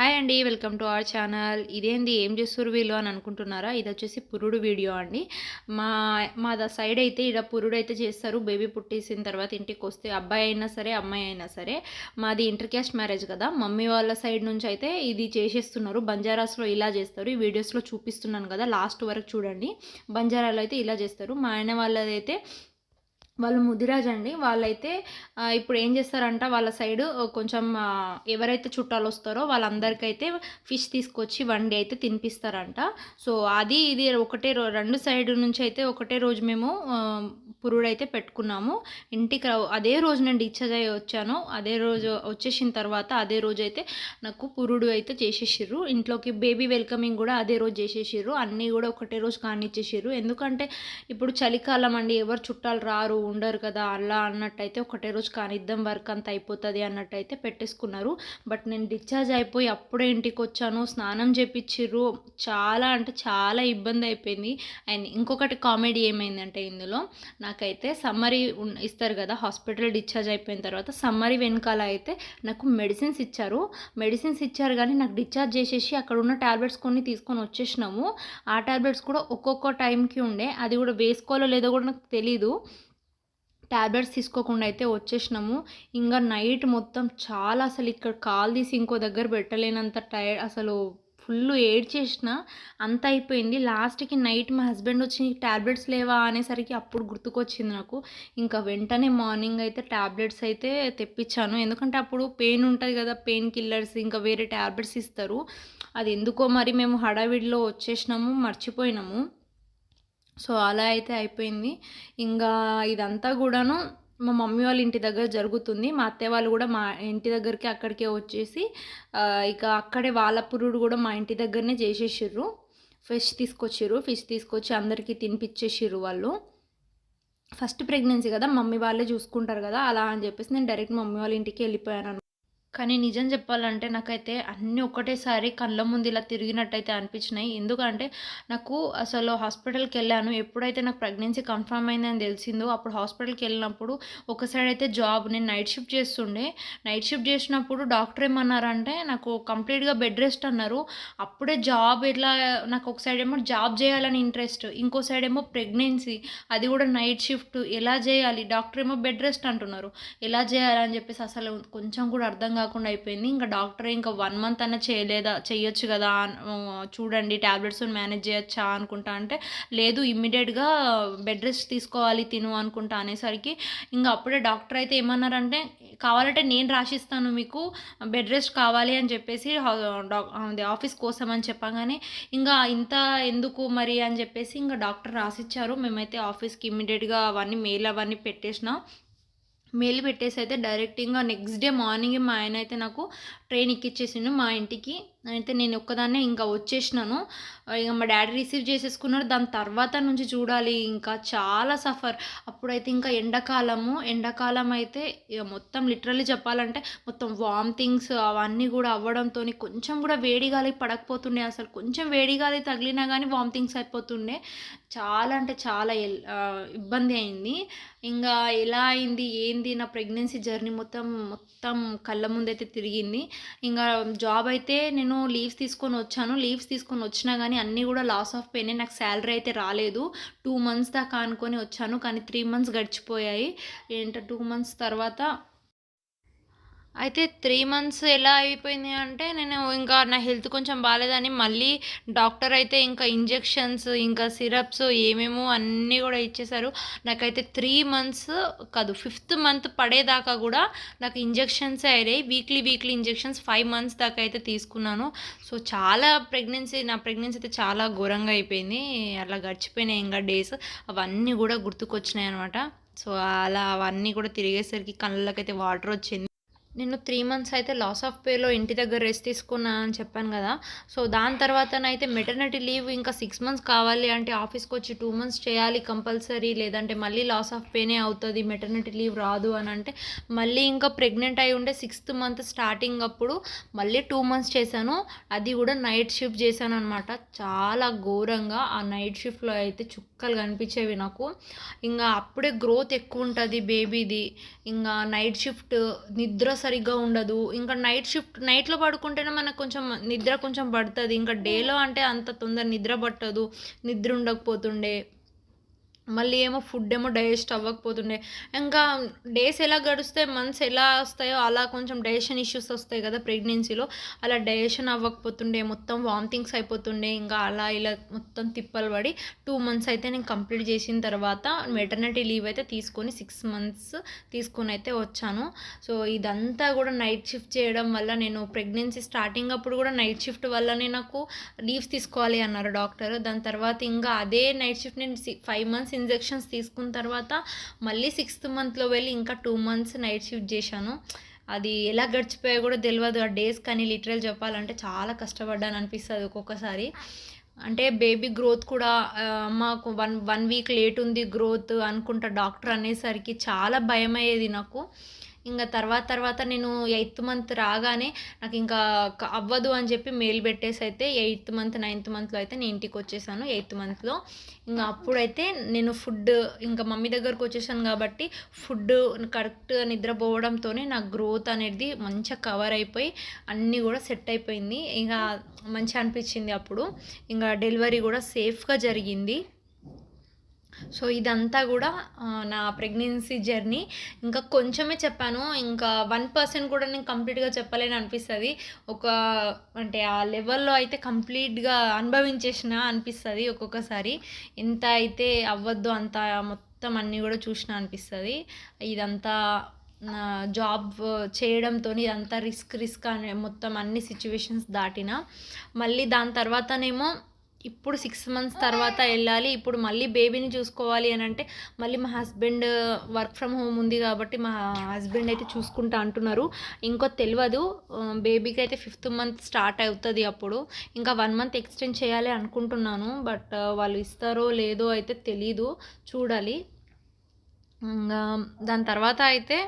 Hi అండి welcome to our channel. ఇదేంది ఏం చేస్తారు వీళ్ళు అని అనుకుంటున్నారా? ఇది వచ్చేసి పురుడు వీడియో అండి. మా మా సైడ్ అయితే ఇక్కడ పురుడు అయితే చేస్తారు. బేబీ పుట్టేసిన తర్వాత ఇంటికి వస్తే అబ్బాయి అయినా సరే అమ్మాయి అయినా సరే మాది ఇంటర్ క్యాస్ట్ మ్యారేజ్ కదా. మమ్మీ వాళ్ళ సైడ్ నుంచి అయితే ఇది చేసేస్తున్నారు. బంజారాస్లో ఇలా చేస్తారు. ఈ వీడియోస్లో చూపిస్తున్నాను కదా లాస్ట్ వరకు చూడండి. బంజారాలో అయితే ఇలా చేస్తారు. మా ఆయన వాళ్ళదైతే వాళ్ళు ముదిరాజ్ అండి వాళ్ళైతే ఇప్పుడు ఏం చేస్తారంట వాళ్ళ సైడ్ కొంచెం ఎవరైతే చుట్టాలు వస్తారో వాళ్ళందరికైతే ఫిష్ తీసుకొచ్చి వండి అయితే తినిపిస్తారంట. సో అది ఇది ఒకటే రో రెండు సైడ్ నుంచి అయితే ఒకటే రోజు మేము పురుడైతే పురుడు అయితే పెట్టుకున్నాము. ఇంటికి అదే రోజు నేను డిశ్చార్జ్ అయ్యి వచ్చాను. అదే రోజు వచ్చేసిన తర్వాత అదే రోజు అయితే నాకు పురుడు అయితే చేసేసిర్రు. ఇంట్లోకి బేబీ వెల్కమింగ్ కూడా అదే రోజు చేసేసిర్రు. అన్నీ కూడా ఒకటే రోజు కానిచ్చేసిర్రు. ఎందుకంటే ఇప్పుడు చలికాలం అండి ఎవరు చుట్టాలు రారు ఉండరు కదా అలా అన్నట్టయితే ఒకటే రోజు కానిద్దాం వర్క్ అంతా అయిపోతుంది అన్నట్టయితే పెట్టేసుకున్నారు. బట్ నేను డిశ్చార్జ్ అయిపోయి అప్పుడే ఇంటికి వచ్చాను స్నానం చేపించిర్రు చాలా అంటే చాలా ఇబ్బంది అయిపోయింది. అండ్ ఇంకొకటి కామెడీ ఏమైందంటే ఇందులో నాకైతే సమ్మరీ ఇస్తారు కదా హాస్పిటల్ డిశ్చార్జ్ అయిపోయిన తర్వాత సమ్మరీ వెనకాల అయితే నాకు మెడిసిన్స్ ఇచ్చారు. మెడిసిన్స్ ఇచ్చారు కానీ నాకు డిశ్చార్జ్ చేసేసి అక్కడ ఉన్న ట్యాబ్లెట్స్ కొన్ని తీసుకొని వచ్చేసినాము. ఆ టాబ్లెట్స్ కూడా ఒక్కొక్క టైంకి ఉండే. అది కూడా వేసుకోవాలో లేదో కూడా నాకు తెలీదు. ట్యాబ్లెట్స్ తీసుకోకుండా అయితే వచ్చేసినాము. ఇంకా నైట్ మొత్తం చాలా అసలు ఇక్కడ కాల్ తీసి ఇంకో దగ్గర పెట్టలేనంత టైర్డ్ అసలు ఫుల్ ఏడ్చేసిన అంత అయిపోయింది. లాస్ట్కి నైట్ మా హస్బెండ్ వచ్చి టాబ్లెట్స్ లేవా అనేసరికి అప్పుడు గుర్తుకొచ్చింది నాకు. ఇంకా వెంటనే మార్నింగ్ అయితే టాబ్లెట్స్ అయితే తెప్పించాను. ఎందుకంటే అప్పుడు పెయిన్ ఉంటుంది కదా పెయిన్ కిల్లర్స్ ఇంకా వేరే టాబ్లెట్స్ ఇస్తారు. అది ఎందుకో మరి మేము హడావిడిలో వచ్చేసినాము మర్చిపోయినాము. సో అలా అయితే అయిపోయింది. ఇంకా ఇదంతా కూడాను మా మమ్మీ వాళ్ళ ఇంటి దగ్గర జరుగుతుంది. మా అత్తయ్య వాళ్ళు కూడా మా ఇంటి దగ్గరికి అక్కడికే వచ్చేసి ఇక అక్కడే వాళ్ళ పురుడు కూడా మా ఇంటి దగ్గరనే చేసేసిర్రు. ఫిష్ తీసుకొచ్చిర్రు. ఫిష్ తీసుకొచ్చి అందరికీ తినిపించేసిర్రు వాళ్ళు. ఫస్ట్ ప్రెగ్నెన్సీ కదా మమ్మీ వాళ్ళే చూసుకుంటారు కదా అలా అని చెప్పేసి నేను డైరెక్ట్ మమ్మీ వాళ్ళ ఇంటికి వెళ్ళిపోయాను కానీ నిజం చెప్పాలంటే నాకైతే అన్నీ ఒకటేసారి కళ్ళ ముందు ఇలా తిరిగినట్టయితే అనిపించినాయి. ఎందుకంటే నాకు అసలు హాస్పిటల్కి వెళ్ళాను ఎప్పుడైతే నాకు ప్రెగ్నెన్సీ కన్ఫర్మ్ అయిందని తెలిసిందో అప్పుడు హాస్పిటల్కి వెళ్ళినప్పుడు ఒక సైడ్ అయితే జాబ్ నేను నైట్ షిఫ్ట్ చేస్తుండే. నైట్ షిఫ్ట్ చేసినప్పుడు డాక్టర్ ఏమన్నారంటే నాకు కంప్లీట్గా బెడ్ రెస్ట్ అన్నారు. అప్పుడే జాబ్ ఎట్లా నాకు ఒక సైడ్ ఏమో జాబ్ చేయాలని ఇంట్రెస్ట్ ఇంకో సైడ్ ఏమో ప్రెగ్నెన్సీ అది కూడా నైట్ షిఫ్ట్ ఎలా చేయాలి డాక్టర్ ఏమో బెడ్ రెస్ట్ అంటున్నారు. ఎలా చేయాలని చెప్పేసి అసలు కొంచెం కూడా అర్థం కాకుండా అయిపోయింది. ఇంకా డాక్టర్ ఇంకా వన్ మంత్ అన్న చేయలేదా చేయొచ్చు కదా చూడండి ట్యాబ్లెట్స్ మేనేజ్ చేయొచ్చా అనుకుంటా అంటే లేదు ఇమ్మీడియట్గా బెడ్ రెస్ట్ తీసుకోవాలి తిను అనుకుంటా అనేసరికి ఇంకా అప్పుడే డాక్టర్ అయితే ఏమన్నారంటే కావాలంటే నేను రాసిస్తాను మీకు బెడ్ రెస్ట్ కావాలి అని చెప్పేసి అది ఆఫీస్ కోసం అని చెప్పగానే ఇంకా ఇంత ఎందుకు మరి అని చెప్పేసి ఇంకా డాక్టర్ రాసిచ్చారు. మేమైతే ఆఫీస్కి ఇమ్మీడియట్గా అవన్నీ మెయిల్ అవన్నీ పెట్టేసినాం. మెయిల్ పెట్టేసి అయితే డైరెక్ట్ నెక్స్ట్ డే మార్నింగ్ మా ఆయన అయితే నాకు ట్రైన్ ఎక్కిచ్చేసిండు మా ఇంటికి. అయితే నేను ఒక్కదాన్నే ఇంకా వచ్చేసినాను. ఇక మా డాడీ రిసీవ్ చేసేసుకున్నాడు. దాని తర్వాత నుంచి చూడాలి. ఇంకా చాలా సఫర్. అప్పుడైతే ఇంకా ఎండాకాలము. ఎండాకాలం అయితే ఇక మొత్తం లిటరల్లీ చెప్పాలంటే మొత్తం వామిటింగ్స్ అవన్నీ కూడా అవ్వడంతో కొంచెం కూడా వేడి గాలి పడకపోతుండే. అసలు కొంచెం వేడి గాలి తగిలినా కానీ వామిటింగ్స్ అయిపోతుండే. చాలా అంటే చాలా ఇబ్బంది అయింది. ఇంకా ఎలా అయింది? ఏంది? నా ప్రెగ్నెన్సీ జర్నీ మొత్తం మొత్తం కళ్ళ ముందైతే తిరిగింది. ఇంకా జాబ్ అయితే నేను నేను లీవ్స్ తీసుకొని వచ్చాను. లీవ్స్ తీసుకొని వచ్చినా కానీ అన్నీ కూడా లాస్ ఆఫ్ పెయిన్. నాకు శాలరీ అయితే రాలేదు. టూ మంత్స్ దాకా అనుకొని వచ్చాను. కానీ త్రీ మంత్స్ గడిచిపోయాయి. ఏంట టూ మంత్స్ తర్వాత అయితే త్రీ మంత్స్ ఎలా అయిపోయింది అంటే నేను ఇంకా నా హెల్త్ కొంచెం బాగాలేదని మళ్ళీ డాక్టర్ అయితే ఇంకా ఇంజెక్షన్స్ ఇంకా సిరప్స్ ఏమేమో అన్నీ కూడా ఇచ్చేసారు నాకైతే త్రీ మంత్స్ కాదు ఫిఫ్త్ మంత్ పడేదాకా కూడా నాకు ఇంజెక్షన్స్ అయినాయి. Weekly weekly injections five months దాకా అయితే తీసుకున్నాను. సో చాలా ప్రెగ్నెన్సీ నా ప్రెగ్నెన్సీ అయితే చాలా ఘోరంగా అయిపోయింది. అలా గడిచిపోయినాయి ఇంకా డేస్. అవన్నీ కూడా గుర్తుకొచ్చినాయి అనమాట సో అలా అవన్నీ కూడా తిరిగేసరికి కళ్ళకైతే వాటర్ వచ్చింది. నేను త్రీ మంత్స్ అయితే లాస్ ఆఫ్ పేలో ఇంటి దగ్గర రెస్ట్ తీసుకున్నా అని చెప్పాను కదా. సో దాని తర్వాతనైతే మెటర్నిటీ లీవ్ ఇంకా సిక్స్ మంత్స్ కావాలి అంటే ఆఫీస్కి వచ్చి టూ మంత్స్ చేయాలి కంపల్సరీ లేదంటే మళ్ళీ లాస్ ఆఫ్ పేనే అవుతుంది మెటర్నిటీ లీవ్ రాదు అని అంటే మళ్ళీ ఇంకా ప్రెగ్నెంట్ అయి ఉండే సిక్స్త్ మంత్ స్టార్టింగ్ అప్పుడు మళ్ళీ టూ మంత్స్ చేశాను. అది కూడా నైట్ షిఫ్ట్ చేశాను అనమాట చాలా ఘోరంగా ఆ నైట్ షిఫ్ట్లో అయితే చుక్క చుక్కలు కనిపించేవి నాకు. ఇంకా అప్పుడే గ్రోత్ ఎక్కువ ఉంటుంది బేబీది ఇంకా నైట్ షిఫ్ట్ నిద్ర సరిగ్గా ఉండదు. ఇంకా నైట్ షిఫ్ట్ నైట్లో పడుకుంటేనే మనకు కొంచెం నిద్ర కొంచెం పడుతుంది. ఇంకా డేలో అంటే అంత తొందర నిద్ర పట్టదు. నిద్ర ఉండకపోతుండే. మళ్ళీ ఏమో ఫుడ్ ఏమో డైజెస్ట్ అవ్వకపోతుండే. ఇంకా డేస్ ఎలా గడిస్తే మంత్స్ ఎలా వస్తాయో అలా కొంచెం డైజెషన్ ఇష్యూస్ వస్తాయి కదా ప్రెగ్నెన్సీలో అలా డైజెషన్ అవ్వకపోతుండే మొత్తం వామిటింగ్స్ అయిపోతుండే ఇంకా అలా ఇలా మొత్తం తిప్పలు పడి టూ మంత్స్ అయితే నేను కంప్లీట్ చేసిన తర్వాత మెటర్నిటీ లీవ్ అయితే తీసుకొని సిక్స్ మంత్స్ తీసుకొని అయితే వచ్చాను. సో ఇదంతా కూడా నైట్ షిఫ్ట్ చేయడం వల్ల నేను ప్రెగ్నెన్సీ స్టార్టింగ్ అప్పుడు కూడా నైట్ షిఫ్ట్ వల్లనే నాకు లీవ్స్ తీసుకోవాలి అన్నారు డాక్టర్ దాని తర్వాత ఇంకా అదే నైట్ షిఫ్ట్ నేను ఫైవ్ మంత్స్ ఇంజెక్షన్స్ తీసుకున్న తర్వాత మళ్ళీ సిక్స్త్ మంత్లో వెళ్ళి ఇంకా టూ మంత్స్ నైట్ షిఫ్ట్ చేశాను. అది ఎలా గడిచిపోయా కూడా తెలియదు ఆ డేస్ కానీ లిటరల్ చెప్పాలంటే చాలా కష్టపడ్డాను అనిపిస్తుంది ఒక్కొక్కసారి. అంటే బేబీ గ్రోత్ కూడా మాకు వన్ వన్ వీక్ లేట్ ఉంది గ్రోత్ అనుకుంటా డాక్టర్ అనేసరికి చాలా భయం అయ్యేది నాకు. ఇంకా తర్వాత తర్వాత నేను ఎయిత్ మంత్ రాగానే నాకు ఇంకా అవ్వదు అని చెప్పి మెయిల్ పెట్టేసి అయితే ఎయిత్ మంత్ నైన్త్ మంత్లో అయితే నేను ఇంటికి వచ్చేసాను ఎయిత్ మంత్లో. ఇంకా అప్పుడైతే నేను ఫుడ్ ఇంకా మమ్మీ దగ్గరకు వచ్చేసాను కాబట్టి ఫుడ్ కరెక్ట్గా నిద్రపోవడంతోనే నా గ్రోత్ అనేది మంచిగా కవర్ అయిపోయి అన్నీ కూడా సెట్ అయిపోయింది. ఇంకా మంచిగా అనిపించింది అప్పుడు. ఇంకా డెలివరీ కూడా సేఫ్గా జరిగింది. సో ఇదంతా కూడా నా ప్రెగ్నెన్సీ జర్నీ. ఇంకా కొంచెమే చెప్పాను ఇంకా వన్ పర్సెంట్ కూడా నేను కంప్లీట్గా చెప్పలేని అనిపిస్తుంది. ఒక అంటే ఆ లెవెల్లో అయితే కంప్లీట్గా అనుభవించేసిన అనిపిస్తుంది ఒక్కొక్కసారి. ఎంత అయితే అవ్వద్దు అంత మొత్తం అన్నీ కూడా చూసిన అనిపిస్తుంది. ఇదంతా నా జాబ్ చేయడంతో ఇదంతా రిస్క్ రిస్క్ అనే మొత్తం అన్ని సిచ్యువేషన్స్ దాటిన. మళ్ళీ దాని తర్వాతనేమో ఇప్పుడు సిక్స్ మంత్స్ తర్వాత వెళ్ళాలి ఇప్పుడు మళ్ళీ బేబీని చూసుకోవాలి అని అంటే మళ్ళీ మా హస్బెండ్ వర్క్ ఫ్రమ్ హోమ్ ఉంది కాబట్టి మా హస్బెండ్ అయితే చూసుకుంటా అంటున్నారు. ఇంకో తెలియదు బేబీకి uh, అయితే ఫిఫ్త్ మంత్ స్టార్ట్ అవుతుంది అప్పుడు. ఇంకా వన్ మంత్ ఎక్స్టెండ్ చేయాలి అనుకుంటున్నాను బట్ uh, వాళ్ళు ఇస్తారో లేదో అయితే తెలీదు చూడాలి. దాని తర్వాత అయితే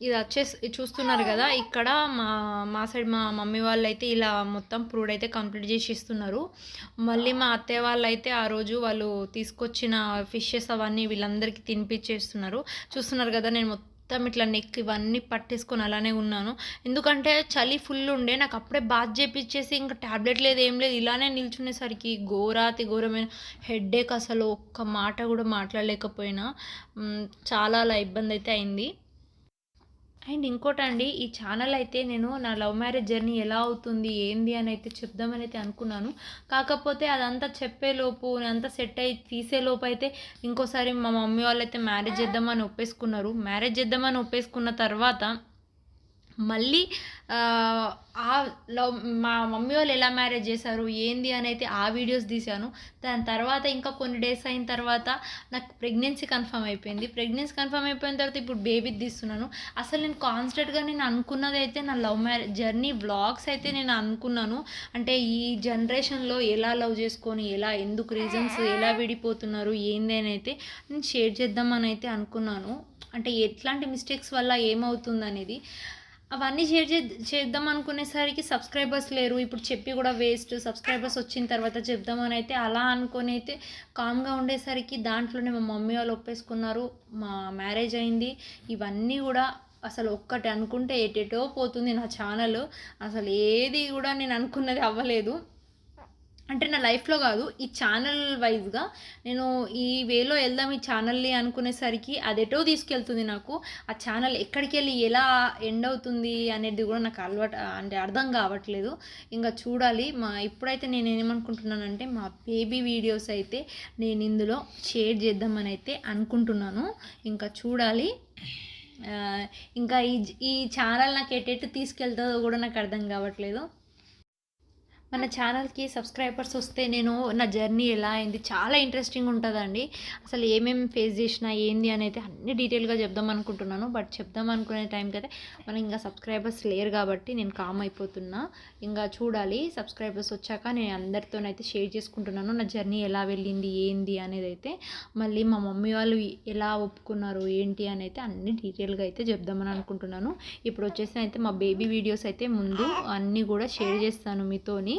ఇది వచ్చేసి చూస్తున్నారు కదా ఇక్కడ మా మా సైడ్ మా మమ్మీ వాళ్ళు అయితే ఇలా మొత్తం ప్రూడ్ అయితే కంప్లీట్ చేసి ఇస్తున్నారు మళ్ళీ మా అత్తయ్య వాళ్ళు అయితే ఆ రోజు వాళ్ళు తీసుకొచ్చిన ఫిషెస్ అవన్నీ వీళ్ళందరికీ తినిపించేస్తున్నారు చూస్తున్నారు కదా నేను మొత్తం ఇట్లా నెక్ ఇవన్నీ పట్టేసుకొని అలానే ఉన్నాను. ఎందుకంటే చలి ఫుల్ ఉండే నాకు అప్పుడే బాత్ చేపించేసి ఇంకా ట్యాబ్లెట్ లేదు ఏం లేదు ఇలానే నిల్చునేసరికి ఘోరాతి ఘోరమైన హెడ్ఏక్ అసలు ఒక్క మాట కూడా మాట్లాడలేకపోయినా. చాలా అలా ఇబ్బంది అయితే అయింది. అండ్ ఇంకోటండి ఈ ఛానల్ అయితే నేను నా లవ్ మ్యారేజ్ జర్నీ ఎలా అవుతుంది ఏంది అని అయితే చెప్దామని అయితే అనుకున్నాను. కాకపోతే అదంతా చెప్పేలోపు అంతా సెట్ అయ్యి తీసేలోపు అయితే ఇంకోసారి మా మమ్మీ వాళ్ళు అయితే మ్యారేజ్ చేద్దామని ఒప్పేసుకున్నారు. మ్యారేజ్ చేద్దామని ఒప్పేసుకున్న తర్వాత మళ్ళీ ఆ, లవ్ మా మమ్మీ వాళ్ళు ఎలా మ్యారేజ్ చేశారు ఏంది అని అయితే ఆ వీడియోస్ తీశాను. దాని తర్వాత ఇంకా కొన్ని డేస్ అయిన తర్వాత నాకు ప్రెగ్నెన్సీ కన్ఫర్మ్ అయిపోయింది. ప్రెగ్నెన్సీ కన్ఫర్మ్ అయిపోయిన తర్వాత ఇప్పుడు బేబీ తీస్తున్నాను. అసలు నేను కాన్స్టెంట్గా నేను అనుకున్నది అయితే నా లవ్ మ్యారేజ్ జర్నీ వ్లాగ్స్ అయితే నేను అనుకున్నాను. అంటే ఈ జనరేషన్లో ఎలా లవ్ చేసుకొని ఎలా ఎందుకు రీజన్స్ ఎలా విడిపోతున్నారు ఏంది అని అయితే నేను షేర్ చేద్దామని అయితే అనుకున్నాను. అంటే ఎట్లాంటి మిస్టేక్స్ వల్ల ఏమవుతుంది అనేది అవన్నీ షేర్ చే చేద్దాం అనుకునేసరికి సబ్స్క్రైబర్స్ లేరు. ఇప్పుడు చెప్పి కూడా వేస్ట్. సబ్స్క్రైబర్స్ వచ్చిన తర్వాత చెప్దామని అయితే అలా అనుకొని అయితే కామ్గా ఉండేసరికి దాంట్లోనే మా మమ్మీ వాళ్ళు ఒప్పేసుకున్నారు. మా మ్యారేజ్ అయింది. ఇవన్నీ కూడా అసలు ఒక్కటి అనుకుంటే ఎటెటో పోతుంది నా ఛానల్. అసలు ఏది కూడా నేను అనుకున్నది అవ్వలేదు. అంటే నా లైఫ్లో కాదు ఈ ఛానల్ వైజ్గా నేను ఈ వేలో వెళ్దాం ఈ ఛానల్ని అనుకునేసరికి అది ఎటో తీసుకెళ్తుంది నాకు. ఆ ఛానల్ ఎక్కడికి వెళ్ళి ఎలా ఎండ్ అవుతుంది అనేది కూడా నాకు అలవాటు అంటే అర్థం కావట్లేదు. ఇంకా చూడాలి. మా ఇప్పుడైతే నేను ఏమనుకుంటున్నానంటే మా బేబీ వీడియోస్ అయితే నేను ఇందులో షేర్ చేద్దామని అయితే అనుకుంటున్నాను. ఇంకా చూడాలి. ఇంకా ఈ ఈ ఛానల్ నాకు ఎటు తీసుకెళ్తుందో కూడా నాకు అర్థం కావట్లేదు. మన ఛానల్కి సబ్స్క్రైబర్స్ వస్తే నేను నా జర్నీ ఎలా అయింది చాలా ఇంట్రెస్టింగ్ ఉంటుందండి. అసలు ఏమేమి ఫేస్ చేసినా ఏంది అని అయితే అన్ని డీటెయిల్గా చెప్దాం అనుకుంటున్నాను. బట్ చెప్దాం అనుకునే టైంకి అయితే మనం ఇంకా సబ్స్క్రైబర్స్ లేరు కాబట్టి నేను కామ్ అయిపోతున్నా. ఇంకా చూడాలి సబ్స్క్రైబర్స్ వచ్చాక నేను అందరితోనైతే షేర్ చేసుకుంటున్నాను. నా జర్నీ ఎలా వెళ్ళింది ఏంది అనేది అయితే మళ్ళీ మా మమ్మీ వాళ్ళు ఎలా ఒప్పుకున్నారు ఏంటి అని అయితే అన్ని డీటెయిల్గా అయితే చెప్దామని అనుకుంటున్నాను. ఇప్పుడు వచ్చేసి అయితే మా బేబీ వీడియోస్ అయితే ముందు అన్నీ కూడా షేర్ చేస్తాను మీతోని.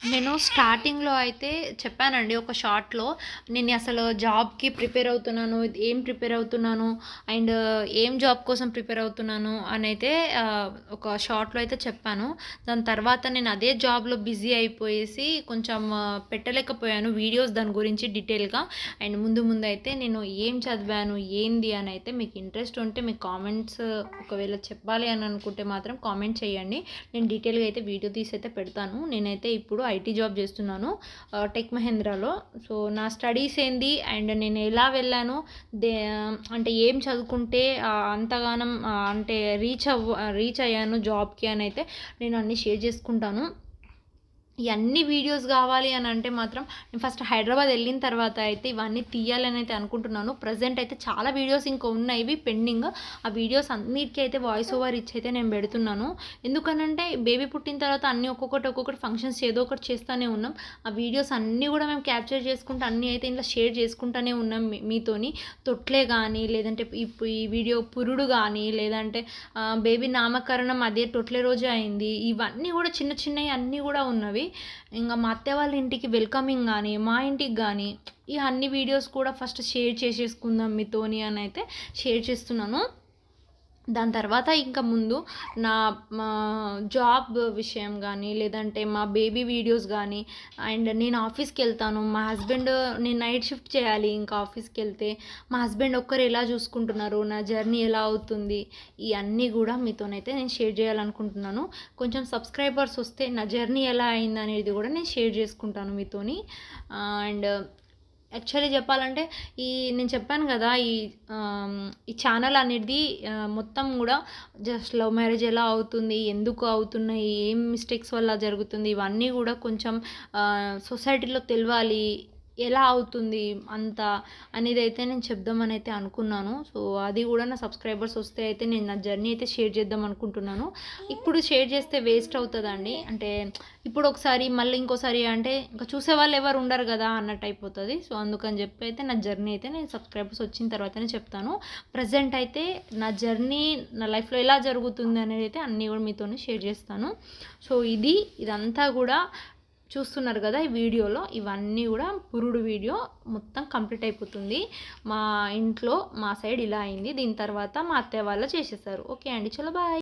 నేను స్టార్టింగ్‌లో అయితే చెప్పానండి ఒక షార్ట్‌లో నేను అసలు జాబ్‌కి ప్రిపేర్ అవుతున్నాను. ఏం ప్రిపేర్ అవుతున్నాను అండ్ ఏం జాబ్ కోసం ప్రిపేర్ అవుతున్నాను అని అయితే ఒక షార్ట్‌లో అయితే చెప్పాను. దాని తర్వాత నేను అదే జాబ్‌లో బిజీ అయిపోయేసి కొంచెం పెట్టలేకపోయాను వీడియోస్ దాని గురించి డీటెయిల్‌గా. అండ్ ముందు ముందు అయితే నేను ఏం చదివాను, ఏంది అని అయితే మీకు ఇంట్రెస్ట్ ఉంటే మీకు కామెంట్స్ ఒకవేళ చెప్పాలి అని అనుకుంటే మాత్రం కామెంట్ చేయండి. నేను డీటెయిల్‌గా అయితే వీడియో తీసి అయితే పెడతాను. నేనైతే ఇప్పుడు ఐటీ జాబ్ చేస్తున్నాను. టెక్ మహేంద్రాలో. సో, నా స్టడీస్ ఏంది అండ్ నేను ఎలా వెళ్ళాను, దే అంటే ఏం చదువుకుంటే అంతగానం అంటే రీచ్ అవ్వ రీచ్ అయ్యాను జాబ్‌కి అని అయితే నేను అన్నీ షేర్ చేసుకుంటాను. ఇవన్నీ వీడియోస్ కావాలి అని అంటే మాత్రం నేను ఫస్ట్ హైదరాబాద్ వెళ్ళిన తర్వాత అయితే ఇవన్నీ తీయాలని అయితే అనుకుంటున్నాను. ప్రెజెంట్ అయితే చాలా వీడియోస్ ఇంకా ఉన్నాయి ఇవి పెండింగ్. ఆ వీడియోస్ అన్నిటికీ అయితే వాయిస్ ఓవర్ ఇచ్చి అయితే నేను పెడుతున్నాను. ఎందుకనంటే బేబీ పుట్టిన తర్వాత అన్నీ ఒక్కొక్కటి, ఒక్కొక్కటి ఫంక్షన్స్ ఏదో ఒకటి చేస్తూనే ఉన్నాం. ఆ వీడియోస్ అన్నీ కూడా మేము క్యాప్చర్ చేసుకుంటూ అన్నీ అయితే ఇందులో షేర్ చేసుకుంటూనే ఉన్నాం మీతోని. తొట్లే కానీ లేదంటే ఈ వీడియో పురుడు కానీ లేదంటే బేబీ నామకరణం అదే తొట్లే రోజే అయింది. ఇవన్నీ కూడా చిన్న చిన్నవి అన్నీ కూడా ఉన్నవి. ఇంకా మా అత్తే వాళ్ళ ఇంటికి వెల్కమింగ్ కానీ మా ఇంటికి కానీ ఈ అన్ని వీడియోస్ కూడా ఫస్ట్ షేర్ చేసేసుకుందాం మీతోని అని అయితే షేర్ చేస్తున్నాను. దాని తర్వాత ఇంకా ముందు నా మా జాబ్ విషయం కానీ లేదంటే మా బేబీ వీడియోస్ కానీ అండ్ నేను ఆఫీస్కి వెళ్తాను మా హస్బెండ్ నేను నైట్ షిఫ్ట్ చేయాలి ఇంకా ఆఫీస్కి వెళ్తే మా హస్బెండ్ ఒక్కరు ఎలా చూసుకుంటున్నారు, నా జర్నీ ఎలా అవుతుంది, ఇవన్నీ కూడా మీతోనైతే నేను షేర్ చేయాలనుకుంటున్నాను. కొంచెం సబ్స్క్రైబర్స్ వస్తే నా జర్నీ ఎలా అయిందనేది కూడా నేను షేర్ చేసుకుంటాను మీతోని. అండ్ యాక్చువల్లీ చెప్పాలంటే ఈ నేను చెప్పాను కదా ఈ ఈ ఛానల్ అనేది మొత్తం కూడా జస్ట్ లవ్ మ్యారేజ్ ఎలా అవుతుంది, ఎందుకు అవుతున్నాయి, ఏం మిస్టేక్స్ వల్ల జరుగుతుంది, ఇవన్నీ కూడా కొంచెం సొసైటీలో తెలవాలి. ఎలా అవుతుంది అంత అనేది అయితే నేను చెప్దామని అయితే అనుకున్నాను. సో, అది కూడా నా సబ్స్క్రైబర్స్ వస్తే అయితే నేను నా జర్నీ అయితే షేర్ చేద్దాం అనుకుంటున్నాను. ఇప్పుడు షేర్ చేస్తే వేస్ట్ అవుతుందండి అంటే ఇప్పుడు ఒకసారి మళ్ళీ ఇంకోసారి అంటే ఇంకా చూసే వాళ్ళు ఎవరు ఉండరు కదా అన్నట్టు అయిపోతుంది సో, అందుకని చెప్పి అయితే నా జర్నీ అయితే నేను సబ్స్క్రైబర్స్ వచ్చిన తర్వాతనే చెప్తాను. ప్రజెంట్ అయితే నా జర్నీ నా లైఫ్‌లో ఎలా జరుగుతుంది అనేది అయితే అన్నీ కూడా మీతోనే షేర్ చేస్తాను. సో, ఇది ఇదంతా కూడా చూస్తున్నారు కదా ఈ వీడియోలో ఇవన్నీ కూడా పురుడు వీడియో మొత్తం కంప్లీట్ అయిపోతుంది. మా ఇంట్లో మా సైడ్ ఇలా అయింది. దీని తర్వాత మా అత్తయ్య వాళ్ళు చేసేసారు. ఓకే అండి. చలో బాయ్.